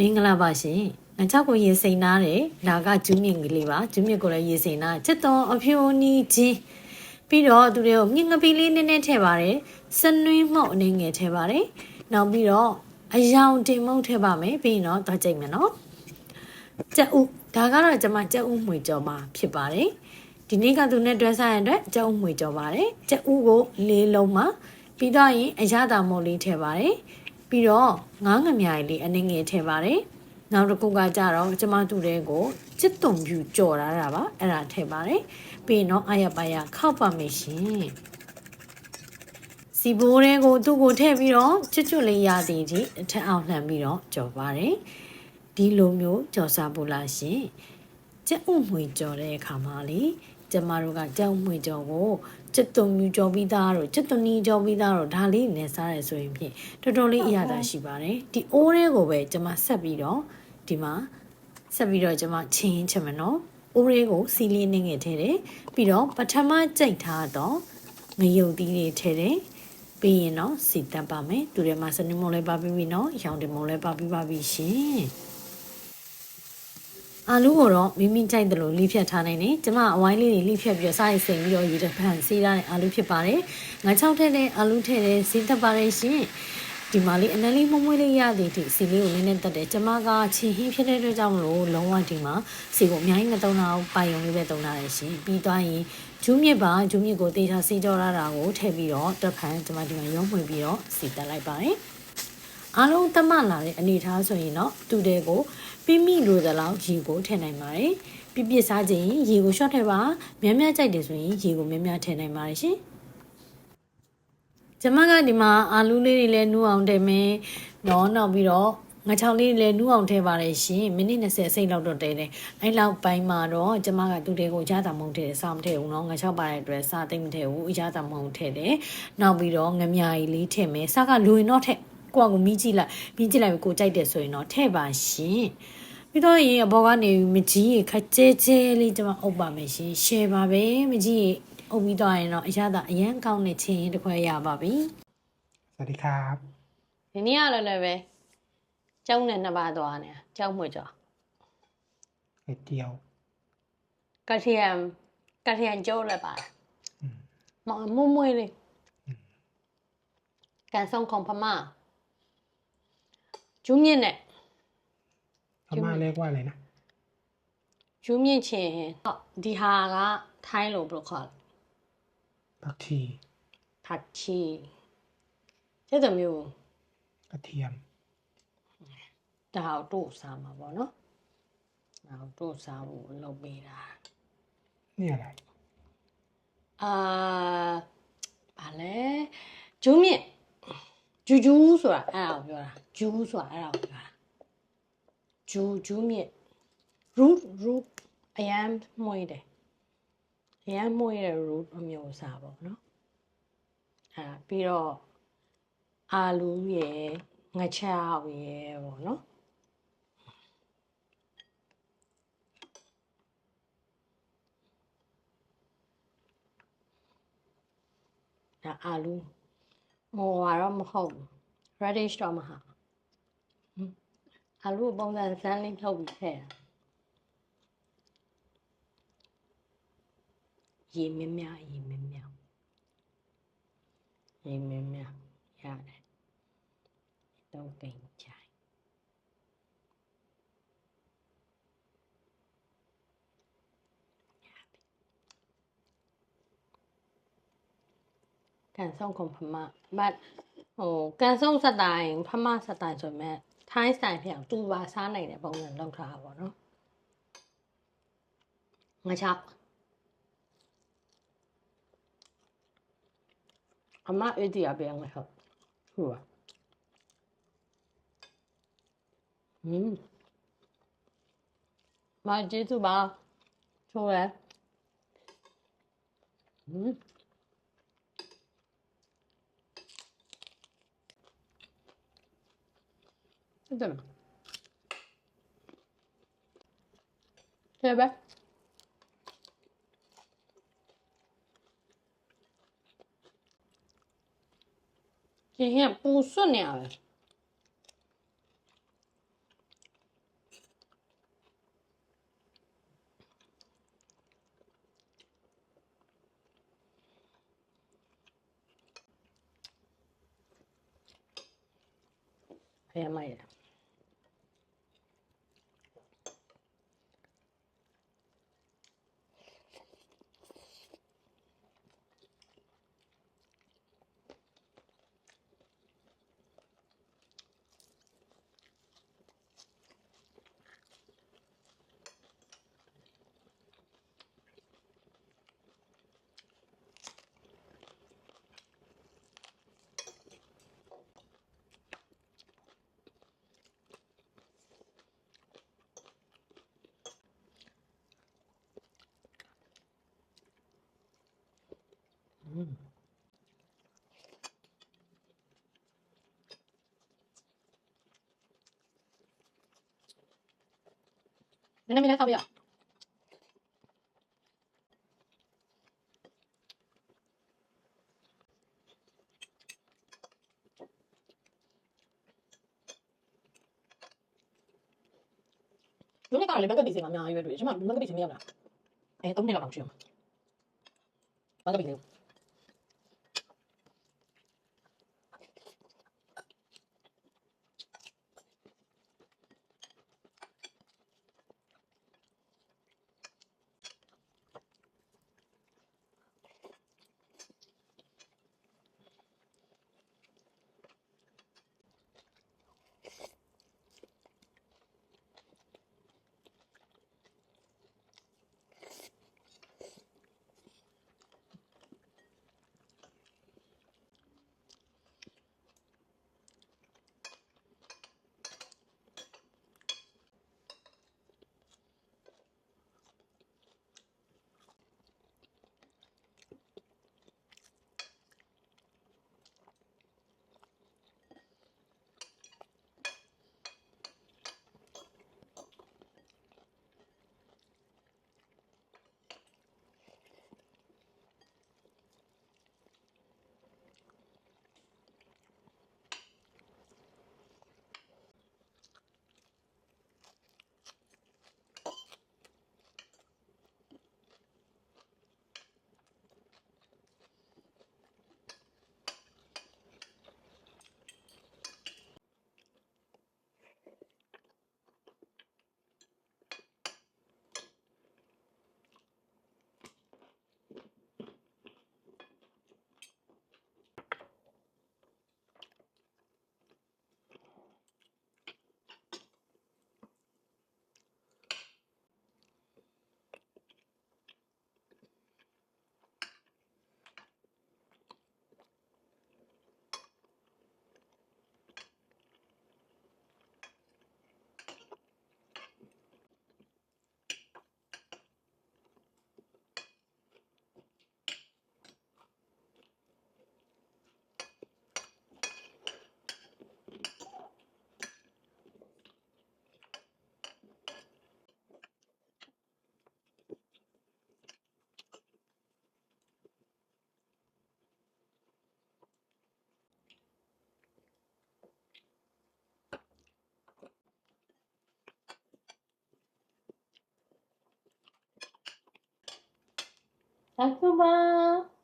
မင်္ဂလာပါရှင်ငါချောက်ကိုရေစိန်နာတယ်ဒါကဂျူးမြင့်ကလေးပါဂျူးမြင့်ကိုလည်းရေစိန်နာချစ်တော်အဖြိုနီချင်းပြီးတော့သူတွေကိုမြင့်ငပီလေးနည်းနည်းထည့်ပါတယ်စနွေးမှုတ်အနေငယ်ထည့်ပါတယ်နောက်ပြီးတော့အယောင်တင်မှုတ်ထည့်ပါမယ်ပြီးရင်တော့တော့ကြိတ်မယ်နော်ကြက်ဥဒါကတော့ကျွန်မကြက်ဥမှွေကြော်မှာဖြစ်ပါတယ်ဒီနေ့ကသူနဲ့တွဲဆိုင်ရတဲ့အတွက်ကြက်ဥမှွေကြော်ပါတယ်ကြက်ဥကိုလေးလုံးမှာပြီးတော့ရင်အရသာမို့လေးထည့်ပါတယ် ပြီးတော့ငားငမြားလေးအနှငယ်ထည့်ပါတယ်နောက်တစ်ခုကကြတော့ကျမတို့တဲ့ကိုစစ်တုံပြူကြော်လာတာပါအဲ့ဒါထည့်ပါတယ်ပြီးရင်တော့အရပါရခောက်ပါမယ်ရှင်စီဘိုးတဲ့ကိုသူ့ကိုထည့်ပြီးတော့ချွတ်ချွတ်လေးရသည်ဒီအထက်အောင်လှမ်းပြီးတော့ကြော်ပါတယ်ဒီလိုမျိုးကြော်စားဖို့လားရှင်ကြက်ဥမှွေကြော်တဲ့အခါမှာလေ ကျမတို့ကကြက်ဥမှွေကြော်ကိုချစ်တုံမြူကြော်ပြီးသားတော့ချစ်တုံနီကြော်ပြီးသားတော့ဒါလေးနဲ့စားရဲဆိုရင်ဖြင့်တော်တော်လေးအရသာရှိပါတယ်ဒီအိုးလေးကိုပဲကျမဆက်ပြီးတော့ဒီမှာဆက်ပြီးတော့ကျမချင်းချင်မယ်နော်အိုးလေးကိုစီလီနေငယ်ထဲတယ်ပြီးတော့ပထမကြိတ်ထားတော့ငရုတ်သီးလေးထဲတယ်ပြီးရင်တော့စီတက်ပါမယ်သူထဲမှာစနစ်မုံလေးပါပြီးပြီနော်ရောင်တင်မုံလေးပါပြီးပါပြီရှင် အာလူကိုတော့မိမိကြိုက်တယ်လို့လိဖြတ်ထားနိုင်တယ်။ကျမအဝိုင်းလေးတွေလိဖြတ်ပြီးတော့စားရိတ်စိန်ပြီးတော့ရေတပန်စီးထားတဲ့အာလူဖြစ်ပါတယ်။ငါချောက်ထက်တဲ့အာလူထက်တဲ့စီးသက်ပါတယ်ရှင်။ဒီမှာလေးအနက်လေးမွမွေးလေးရသည်ဒီစီလေးကိုနည်းနည်းတက်တယ်။ကျမကချင်ဟင်းဖြစ်တဲ့အတွက်ကြောင့်မလို့လုံးဝဒီမှာစီကိုအများကြီးမသုံးတာပိုင်ရုံလေးပဲသုံးထားတယ်ရှင်။ပြီးသွားရင်ဂျူးမြစ်ပါဂျူးမြစ်ကိုတေချာစီကြောရတာကိုထည့်ပြီးတော့တက်ဖန်ကျမဒီမှာရုံးမှွေပြီးတော့စီတက်လိုက်ပါတယ်။ အားလုံးတမလာတဲ့အနေထားဆိုရင်တော့သူတဲ့ကိုပြမိလိုသလောက်ရေကိုထည့်နိုင်ပါတယ်။ပြပြစားခြင်းရေကိုရှော့ထည့်ပါများများကြိုက်တယ်ဆိုရင်ရေကိုများများထည့်နိုင်ပါတယ်ရှင်။ကျမကဒီမှာအာလူးလေးတွေလည်းနူးအောင်ထည့်မယ်။နော်နောက်ပြီးတော့ငါချောင်းလေးလည်းနူးအောင်ထည့်ပါတယ်ရှင်။မိနစ်20အစိမ့်လောက်တော့တဲတယ်။အဲ့လောက်ပိုင်းမှာတော့ကျမကသူတွေကိုရတာမုံထည့်တယ်စားမထည့်ဘူးနော်။ငါချောက်ပါတဲ့အတွက်စားသိမ့်မထည့်ဘူး။ရတာမုံထည့်တယ်။နောက်ပြီးတော့ငမြာကြီးလေးထည့်မယ်။စားကလူရင်တော့ထည့် ကိုကကိုမီးကြည့်လိုက်မီးကြည့်လိုက်ပြီးကိုကြိုက်တယ်ဆိုရင်တော့ထည့်ပါရှင်ပြီးတော့ရင်အဘောကနေမကြီးရခက်ကျဲကျဲလေးကျွန်မအုပ်ပါမယ်ရှင်ရှယ်ပါပဲမကြီးရအုပ်ပြီးတော့ရင်တော့အရသာအရန်ကောင်းတဲ့ချင်းတစ်ခွဲရပါပြီ สวัสดีครับ ဒီနေ့ကလည်းလည်းပဲကျောင်းနဲ့နှစ်ပါးသွားနေတာကျောင်းမှွေကြော် ไข่เจียว ကထရမ်ကထရမ်ကျိုးလည်းပါတယ် อืม မမွမွေးလေးကန်ဆောင်ของพม่า ကျူးမြင့်နဲ့ พม่าเรียกว่าอะไรนะ ကျူးမြင့်ချင်းဟောဒီဟာကထိုင်းလို့ဘယ်လိုခေါ်လဲ ผักชี ผักชีတဲ့တမျိုး กระเทียม ဒါကိုတို့စားမှာပေါ့နော်ဒါကိုတို့စားဖို့လုပ်ပေးတာ นี่อะไร အာဗာလဲဂျူးမြင့်ဂျူးဂျူးဆိုတာအဲ့ဒါကိုပြောတာ ဂျူးဆိုတာအဲ့ဒါကိုပြောတာဂျူးဂျူးမြင့် root root အရန်မွေးတယ်အရန်မွေးတဲ့ root အမျိုးအစားပေါ့နော်အဲ့ဒါပြီးတော့အာလူရယ်ငချောက်ရယ်ပေါ့နော်ဒါအာလူဟိုကတော့မဟုတ်ဘူး radish တော့မဟာဟွန်း အာလူပုံစံစမ်းလေးထုတ်ပြီးထည့်တာရေမြမြရေမြမြရေမြမြရတယ်တော့ကိန်းချိုင်ကန်ဆောင်ကွန် ဖမဘတ်ဟိုကန်ဆောင်စတိုင်ဖမစတိုင်ဆိုမဲ့ထိုင်းစတိုင်ပြောင်သူပါစားနိုင်တဲ့ပုံစံလောက်ထားတာပေါ့နော်ငါချောက်အမအေးဒီအပြန်ငါချောက်ဟုတ်ပါอืมမကျေးဇူးပါချိုးရอืม ဟုတ်တယ်တယ်ပဲဒီဟင်ပူစွတ်နေ Ne demek? Evet. Quem puso nela. Aí a Maíra. ည်းလေးဆောက်ပြရဒီနေ့ကလည်းဘက်ကပီစီမှာအများကြီးပဲတွေ့တယ်ကျွန်မဘက်ကပီစီမရဘူးလားအဲသုံး နှစ်လော